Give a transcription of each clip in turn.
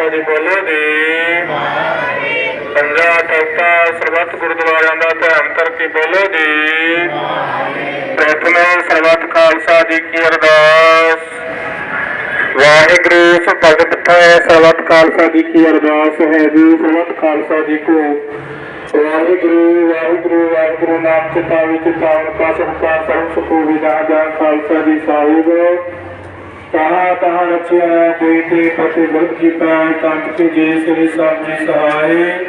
ਖਾਲਸਾ ਜੀ ਬੋਲੋ ਜੀ। ਪੰਜਾ ਟੈਕਟਾ ਸਰਬੱਤ ਗੁਰਦੁਆਰਿਆਂ ਦਾ ਧਿਆਨ ਕਰਕੇ ਬੋਲੋ ਜੀ। ਪ੍ਰਥਮੇ ਸਰਬੱਤ ਖਾਲਸਾ ਜੀ ਕੀ ਅਰਦਾਸ। ਵਾਹਿਗੁਰੂ ਭਗਤ ਹੈ, ਸਰਬੱਤ ਖਾਲਸਾ ਜੀ ਕੀ ਅਰਦਾਸ ਹੈ ਜੀ, ਸਰਬੱਤ ਖਾਲਸਾ ਜੀ ਕੋ। ਵਾਹਿਗੁਰੂ ਵਾਹਿਗੁਰੂ ਵਾਹਿਗੁਰੂ, ਨਾਮ ਚਿਤਾ ਵਿੱਚ ਤਾਵਨ ਕਾ ਸਰਬ ਸੁਖੋ ਵਿਦਾ ਖਾਲਸਾ ਜੀ ਸਾਹਿਬ। ਕਹਾ ਤਹਾ ਰਚਿਆ ਤੇ ਫਤਿਹ ਗੁਰਦ ਕੀ ਪਾਇ ਕੰਤ ਕੇ ਜੇ ਸ੍ਰੀ ਸਾਹਿਬ ਜੀ ਸਹਾਏ।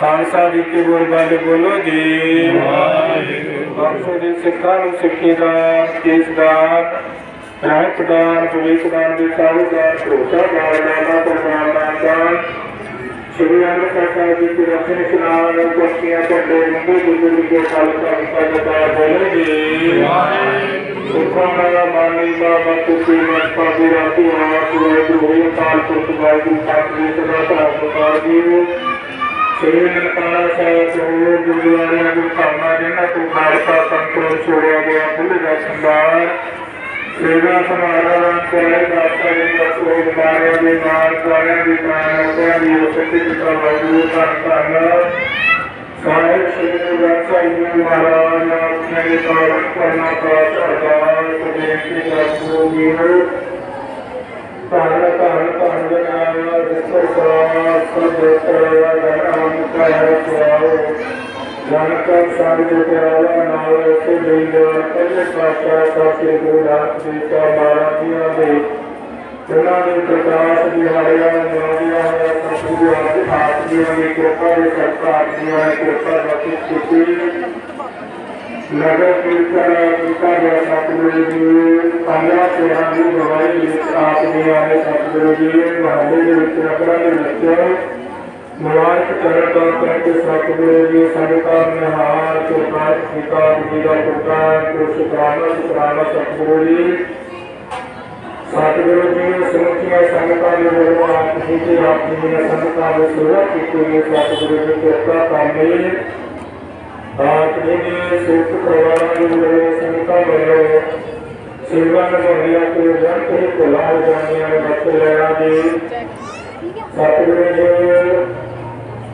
ਖਾਲਸਾ ਜੀ ਕੀ ਗੁਰਬੰਦ ਬੋਲੋ ਜੀ। ਵਾਹਿਗੁਰੂ। ਜੀ ਸਿੱਖਾਂ ਨੂੰ ਸਿੱਖੀ ਦਾ ਕੇਸ ਦਾ ਰਹਿਤ ਦਾਨ ਵਿਵੇਕ ਦਾਨ ਦੇ ਸਾਰੇ ਦਾਨ ਭਰੋਸਾ ਦਾਨ ਦਾਨਾ ਪ੍ਰਮਾਨ ਦਾਨ ਸ਼੍ਰੀ ਅੰਮ੍ਰਿਤਸਰ ਸਾਹਿਬ ਜੀ ਦੀ ਰਸਮ ਸੁਨਾਮ ਕੋਟੀਆਂ ਝੰਡੇ ਮੰਗੇ ਗੁਰੂ ਜੀ ਦੇ ਖਾਲਸਾ ਜੀ ਦਾ ਬੋਲੇ ਜੀ। ਸੁਖਾਂ ਦਾ ਮਾਨੀ ਬਾਬਾ ਤੁਸੀ ਮਤ ਪਾਦੀ ਰਾਤੀ ਆਵਾਸ ਵਾਹਿਗੁਰੂ ਹੋਏ ਕਾਲ ਪੁਰਖ ਵਾਹਿਗੁਰੂ ਸਾਹਿਬ ਸਦਾ ਧਾਰਮਕਾਰ ਜੀ ਸ੍ਰੀ ਨਨਕਾਣਾ ਸਾਹਿਬ ਤੋਂ ਗੁਰਦੁਆਰਿਆਂ ਦੀ ਭਾਵਨਾ ਜਿਨ੍ਹਾਂ ਤੋਂ ਖਾਲਸਾ ਸੰਤੋਖ ਛੋੜਿਆ ਗਿਆ ਬੁੱਧ ਦਾ ਸੰਦਾਰ ਸੇਵਾ ਸਮਾਰੋਹ ਕੋਲੇ ਦਾਤਾ ਜੀ ਦਾ ਕੋਈ ਮਾਰੇ ਦੇ ਮਾਰ ਸਾਰਿਆਂ ਦੀ ਮਾਨ ਉਹਨਾਂ ਦੀ ਉਸਤੀ ਵਾਹਿਗੁਰੂ ਦਾ ਧੰਨ ਸਾਹਿਬ ਸ੍ਰੀ ਗੁਰੂ ਗ੍ਰੰਥ ਸਾਹਿਬ ਜੀ ਮਹਾਰਾਜ ਆਪਣੇ ਦੇ ਕਾਰਜ ਕਰਨਾ ਪ੍ਰਾਪਤ ਅਰਦਾਸ ਬੇਨਤੀ ਕਰਦੋ ਜੀ ਧੰਨ ਧੰਨ ਧੰਨ ਦੇ ਨਾਮ ਜਿਸਰ ਸਾਸ ਸਭੇਤਰਾ ਨਾਮ ਕਹਿ ਸੁਆਓ ਜਾਨਕਾ ਸਾਧ ਜੋ ਪਿਆਰਾ ਨਾਲ ਸੇ ਜੀਂਦਾ ਪਹਿਲੇ ਪਾਤਸ਼ਾਹ ਸਾਸੇ ਗੁਰੂ ਨਾਨਕ ਦੇਵ ਜੀ ਮਹਾਰਾਜ ਜੀਆਂ ਦੇ ਉਹਨਾਂ ਦੇ ਪ੍ਰਕਾਸ਼ ਦਿਹਾੜਿਆਂ ਨਿਆਵਿਆਂ ਹੋਇਆ ਸਤਿਗੁਰੂ ਆਪ ਆਪ ਜੀਆਂ ਦੀ ਕਿਰਪਾ ਦੇ ਸਰਕਾਰ ਦੀਆਂ ਕਿਰਪਾ ਬਖਸ਼ਿਸ਼ ਕੀਤੀ ਨਗਰ ਕੀਰਤਨ ਕੀਤਾ ਗਿਆ ਸਤਿਗੁਰੂ ਜੀ ਪੰਨਾ ਤੇਰਾਂ ਦੀ ਗਵਾਹੀ ਵਿੱਚ ਆਪ ਦੀਆਂ ਨੇ ਸਤਿਗੁਰੂ ਜੀ ਮਹੱਲੇ ਦੇ ਵਿੱਚ ਰਗੜਾ ਦੇ ਵਿੱਚ ਮੁਬਾਰਕ ਕਰਨ ਦਾ ਕਰਕੇ ਸਤਿਗੁਰੂ ਜੀ ਸੰਗਤਾਂ ਨਿਹਾਲ ਚੋਪਾਰ ਕੀਤਾ ਜੀ ਦਾ ਪੁੱਤਰ ਕੋ ਸ਼ੁਕਰਾਨਾ ਸ਼ੁਕਰਾਨਾ ਸਤਿਗੁਰੂ ਜੀ। ਸਤਿਗੁਰੂ ਜੀ ਨੇ ਸੰਗਤਾਂ ਦੇ ਵੱਲੋਂ ਆਪ ਜੀ ਦੇ ਆਪ ਜੀ ਨੇ ਸੰਗਤਾਂ ਦੇ ਸੇਵਾ ਕੀਤੀ ਹੈ ਸਤਿਗੁਰੂ ਜੀ ਕਿਰਪਾ ਕਰਨੀ ਆਪ ਜੀ ਦੇ ਸਿੱਖ ਪਰਿਵਾਰਾਂ ਦੇ ਵੱਲੋਂ ਸੰਗਤਾਂ ਵੱਲੋਂ ਸੇਵਾ ਨਿਭਾਉਣੀਆਂ ਤੇ ਜਨਤ ਹੀ ਭੁਲਾ ਜਾਣੀਆਂ ਨੇ ਲੈਣਾ ਜੀ ਸਤਿਗੁਰੂ ਜੀ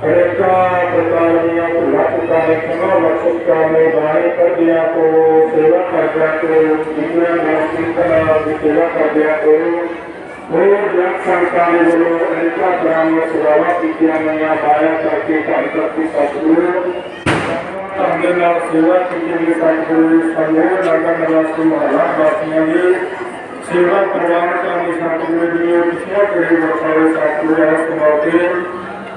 ਅਨੇਕਾਂ ਪ੍ਰਕਾਰ ਦੀਆਂ ਭੁੱਲਾਂ ਚੁੱਕਾਂ ਨੇ ਖਿਮਾ ਕਰਨੇ ਬਾਣੀ ਕਰਦਿਆਂ ਕੋ ਸੇਵਾ ਕਰਦਿਆਂ ਕੋ ਜਿਨ੍ਹਾਂ ਨੇ ਦੀ ਸੇਵਾ ਕਰਦਿਆਂ ਕੋ ਉਹ ਜਨ ਸੰਤਾਂ ਵੱਲੋਂ ਅਨੇਕਾਂ ਤਰ੍ਹਾਂ ਦੀਆਂ ਕੀਤੀਆਂ ਗਈਆਂ ਬਾਇਆ ਕਰਕੇ ਧੰਨ ਕਰਕੇ ਸਤਿਗੁਰੂ ਧੰਨ ਨਾਲ ਸੇਵਾ ਕੀਤੀ ਗਈ ਸਤਿਗੁਰੂ ਸੰਗੋਰ ਨਗਰ ਨਿਵਾਸੀ ਮਹੱਲਾ ਵਾਸੀਆਂ ਦੀ ਸੇਵਾ ਪ੍ਰਵਾਨ ਕਰਨ ਸਤਿਗੁਰੂ ਜੀ ਪਿਛਲੇ ਪੀੜ੍ਹੀ ਵਰਤਾਏ ਸਤਿਗੁਰੂ ਇਸ ਮੌਕੇ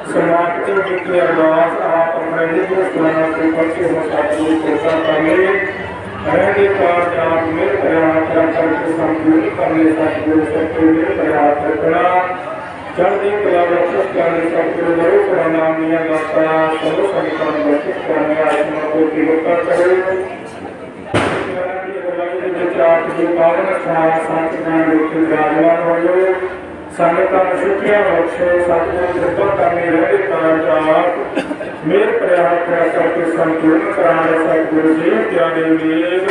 ਸਮਾਜ ਵਿੱਚ ਕੀ ਅਰਦਾਸ ਆਪ ਆਪਣੇ ਨਿੱਜੀ ਸਥਾਨਾਂ ਤੇ ਪਹੁੰਚੇ ਹੋ ਸਤਿਗੁਰੂ ਕਿਰਪਾ ਕਰਨੇ ਰਹਿਣੇ ਕਾਰਜ ਆਪ ਮਿਲ ਪ੍ਰਯਾਸ ਕਰਕੇ ਸੰਪੂਰਨ ਕਰਨੇ ਸਤਿਗੁਰੂ ਸਤਿਗੁਰੂ ਮਿਲ ਪ੍ਰਯਾਸ ਰੱਖਣਾ ਚੜ੍ਹਦੀ ਕਲਾ ਬਖਸ਼ਿਸ਼ ਕਰਨੇ ਸਤਿਗੁਰੂ ਗੁਰੂ ਪ੍ਰਣਾਮ ਦੀਆਂ ਦਾਤਾ ਸਰਵ ਸੰਗਤਾਂ ਨੂੰ ਬਖਸ਼ਿਸ਼ ਕਰਨੇ ਆਤਮਾ ਕੋ ਕਿਰਪਾ ਕਰੇ ਆਪ ਜੀ ਪਾਵਨ ਸਥਾਨ ਸੰਤਨਾਂ ਦੇ ਵਿੱਚ ਵਿਰਾਜਮਾਨ ਹੋਇਓ ਸੰਗਤਾਂ ਨੂੰ ਸੁਖੀਆਂ ਬਖਸ਼ੋ ਸਤਿਗੁਰੂ ਕਿਰਪਾ ਕਰਨੀ ਰਹੇ ਕਾਰਜ ਆਪ ਮੇਰ ਪ੍ਰਯਾਸ ਕਰ ਕਰਕੇ ਸੰਪੂਰਨ ਕਰਾਣੇ ਸਤਿਗੁਰੂ ਜੀ ਪਿਆਰੇ ਵੀਰ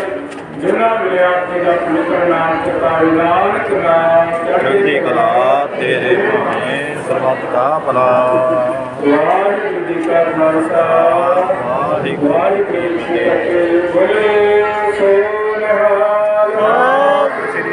ਜਿਨ੍ਹਾਂ ਮਿਲਿਆ ਆਪ ਜੀ ਦਾ ਪਵਿੱਤਰ ਨਾਮ ਚਿਤਾਈ ਨਾਨਕ ਨਾਮ ਚੜ੍ਹਦੀ ਕਲਾ ਤੇਰੇ ਭਾਣੇ ਸਰਬੱਤ ਦਾ ਭਲਾ। ਵਾਹਿਗੁਰੂ ਜੀ ਕਾ ਖਾਲਸਾ ਵਾਹਿਗੁਰੂ ਵਾਹਿਗੁਰੂ ਜੀ ਕੀ ਫਤਿਹ। ਬੋਲੇ ਸੋ ਨਿਹਾਲ ਸਤਿ ਸ੍ਰੀ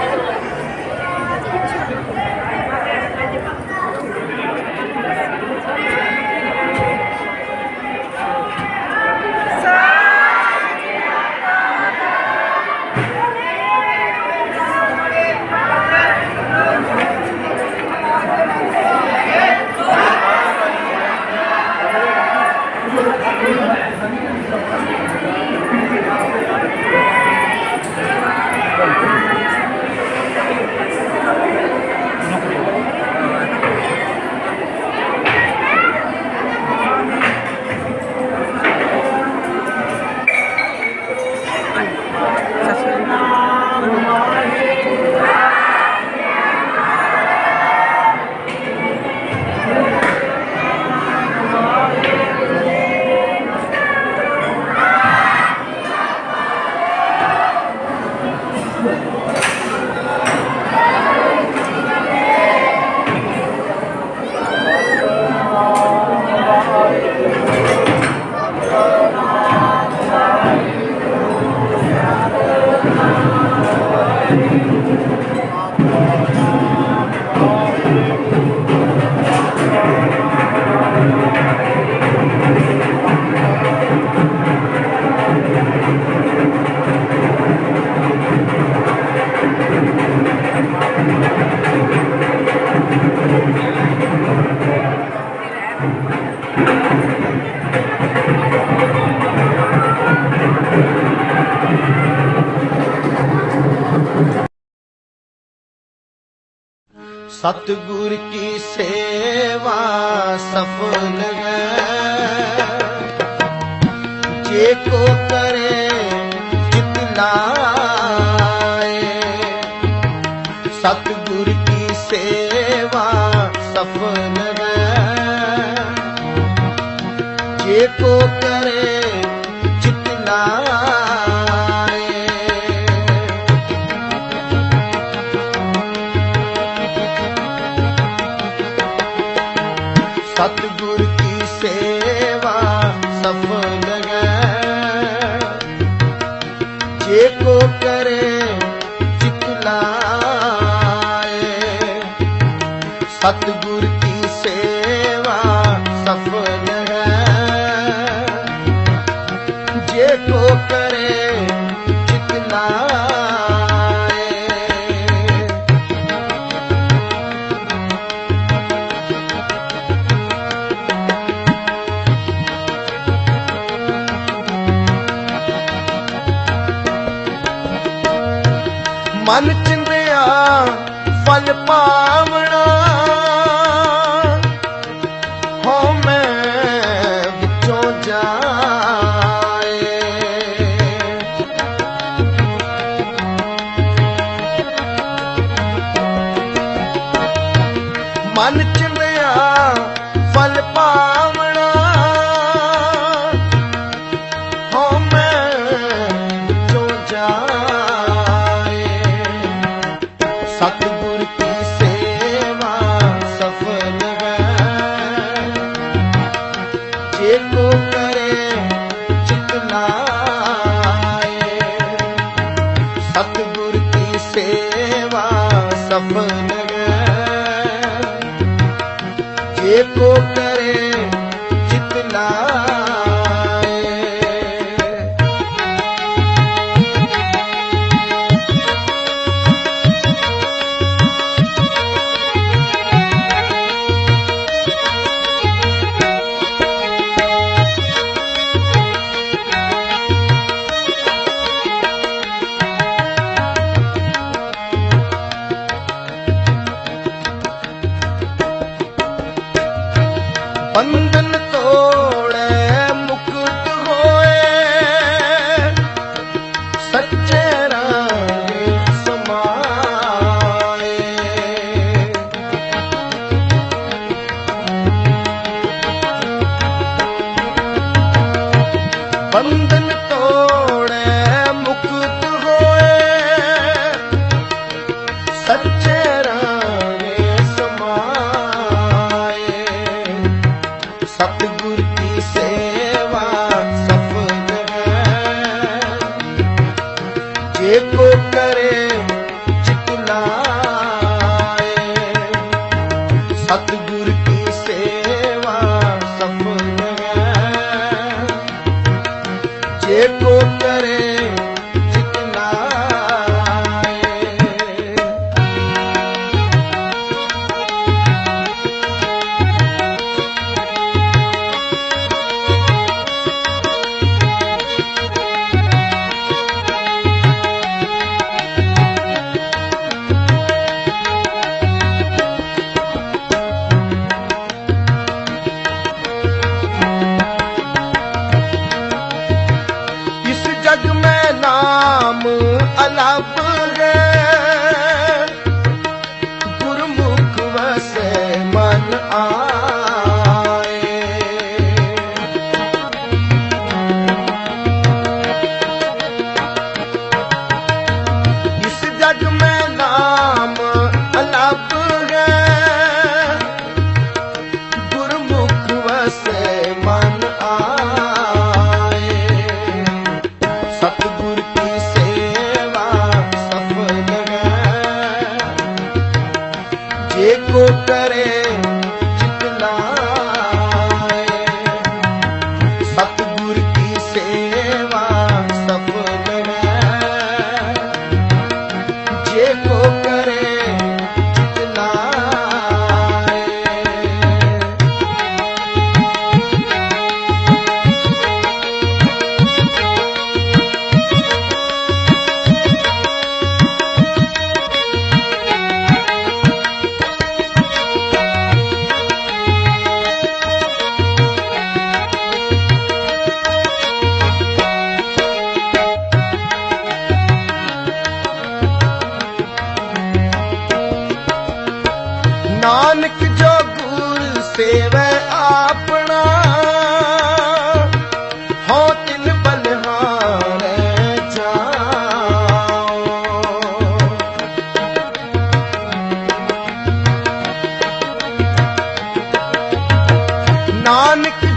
ਸਤਗੁਰ ਕੀ ਸੇਵਾ ਸਫਲ ਹੈ। ਜੇ ਕੋ ਕਰੇ ਜਿਤਨਾਏ ਸਤਗੁਰ ਕੀ ਸੇਵਾ ਸਫਲ ਹੈ। ਜੇ ਕੋ ਸਤਿਗੁਰ ਮਨ ਚੰਦਿਆ ਫਲ ਪਾਵ I said. नानक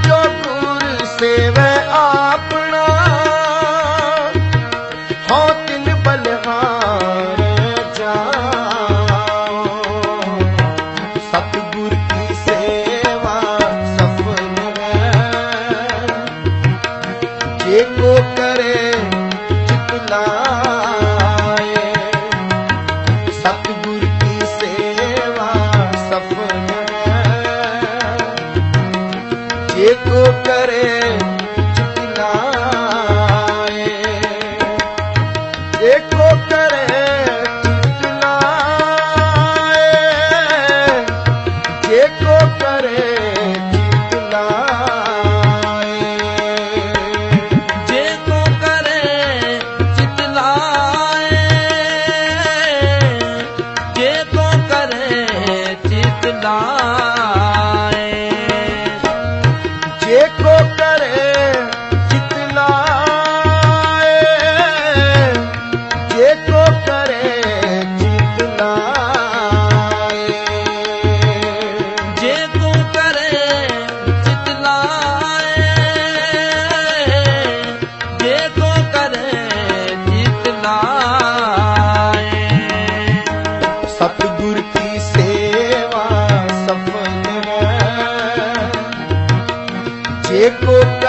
Good.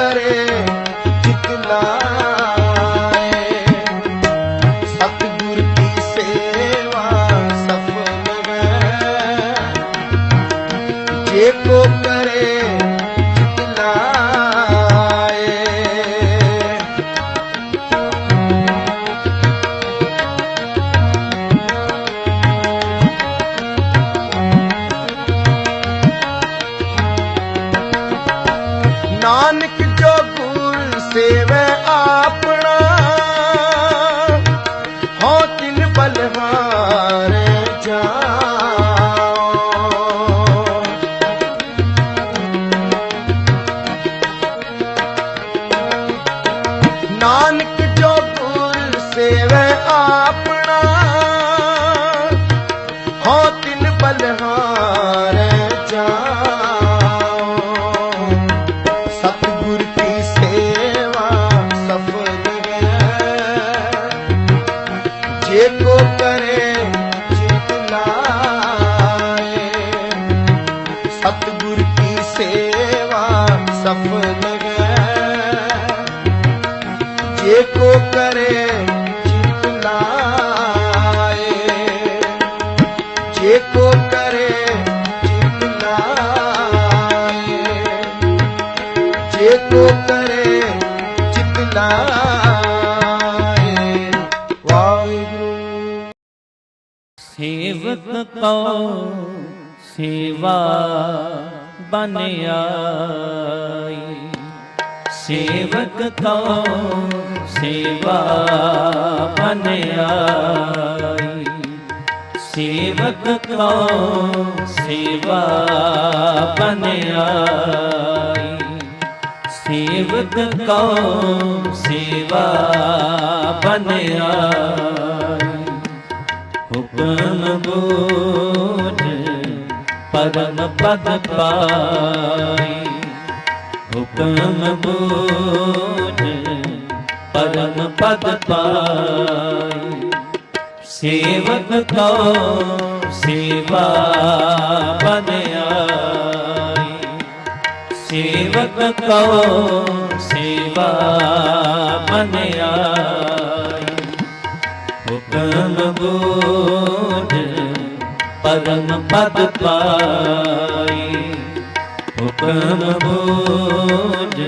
ਜੇ ਸੇਵਕ ਕੋ ਸੇਵਾ ਬਨ ਆਈ ਸੇਵਕ ਕੋ ਸੇਵਾ ਬਨ ਆਈ ਸੇਵਕ ਕੋ ਸੇਵਾ ਬਨ ਆਈ ਸੇਵਕ ਕੋ ਸੇਵਾ ਬਨ ਆਈ ਹੁਕਮ ਬੋਝ ਪਰਮ ਪਦ ਪਾਈ। ਹੁਕਮ ਬੋਝ ਪਰਮ ਪਦ ਪਾਈ। ਸੇਵਕ ਕੋ ਸੇਵਾ ਬਨ ਸੇਵਕ ਕੋ ਸੇਵਾ ਬਨ ਬੋਧ ਪਰਮ ਪਦ ਪਾਈ। ਹੁਕਮ ਬੋਧ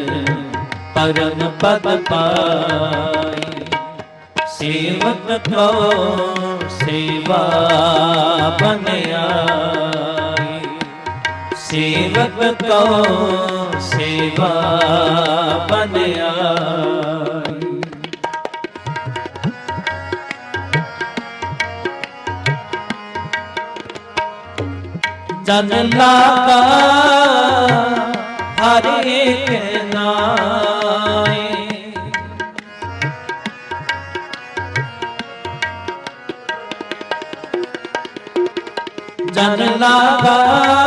ਪਰਮ ਪਦ ਪਾਈ। ਸੇਵਕ ਕੋ ਸੇਵਾ ਬਨ ਸੇਵਕ ਕੋ ਸੇਵਾ ਬਨ ਜਨ ਲਾਗਾ ਹਰ ਇੱਕ ਨਾਏ। ਜਨ ਲਾਗਾ